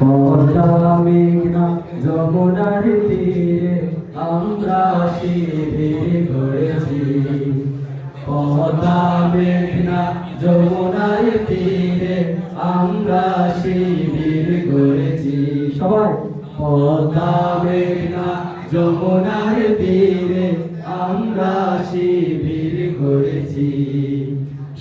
পদ্মা মেঘনা যমুনার তীরে আমরা শিবির গড়েছি পদ্মা মেঘনা যমুনার তীরে আমরা শিবির গড়েছি সবাই। পদ্মা মেঘনা যমুনার তীরে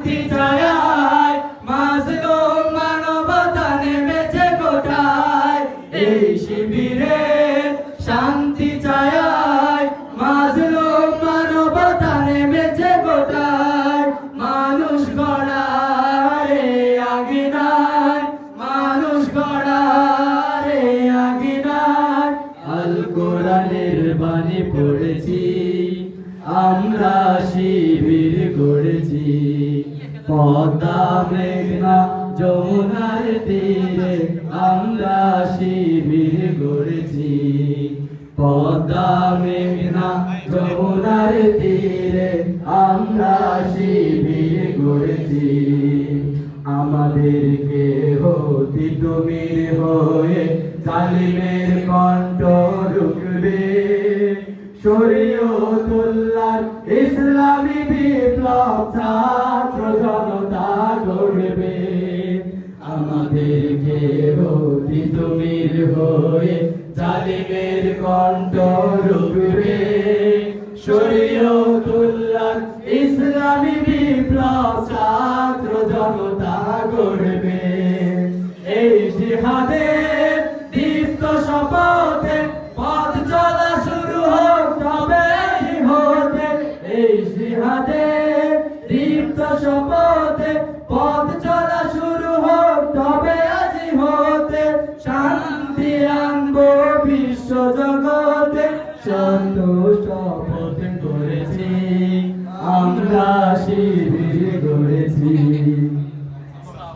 শান্তি ছায়ায় মাজলুম মানবতা নেমেছে কোটায় এই শিবিরে শান্তি ছায়ায় মাজলুম মানবতা নেমেছে কোটায় মানুষ গড়ারে আগিনায় মানুষ গড়ারে আগিনায় আল কোরআনের বাণী পড়েছি। আমরা শিবির গড়েছি। পদ্মা মেঘনা যমুনার তীরে আমরা শিবির গড়েছি। পদ্মা মেঘনা যমুনার তীরে আমরা শিবির গড়েছি। আমাদেরকে হতি তুমি হয়ে জালিমের কণ্ঠ রুখবে। শরীয়তুল্লাহ ইসলামী গড়বে আমাদেরকে হতি তুমির হয়ে জালিমের কণ্ঠ রুখবে। শরীয়তুল্লাহ ইসলামী বিপ্লব ছাত্র জনতা গড়বে এই জিহাদের দীপ্ত শপথে পথ চলা শুরু হোক তবে হতে এই জিহাদের দীপ্ত শপথে পথ চলা শুরু হোক তবে আজি হতে শান্তি আনব বিশ্ব জগতে। সন্তোষ শপথ করেছি।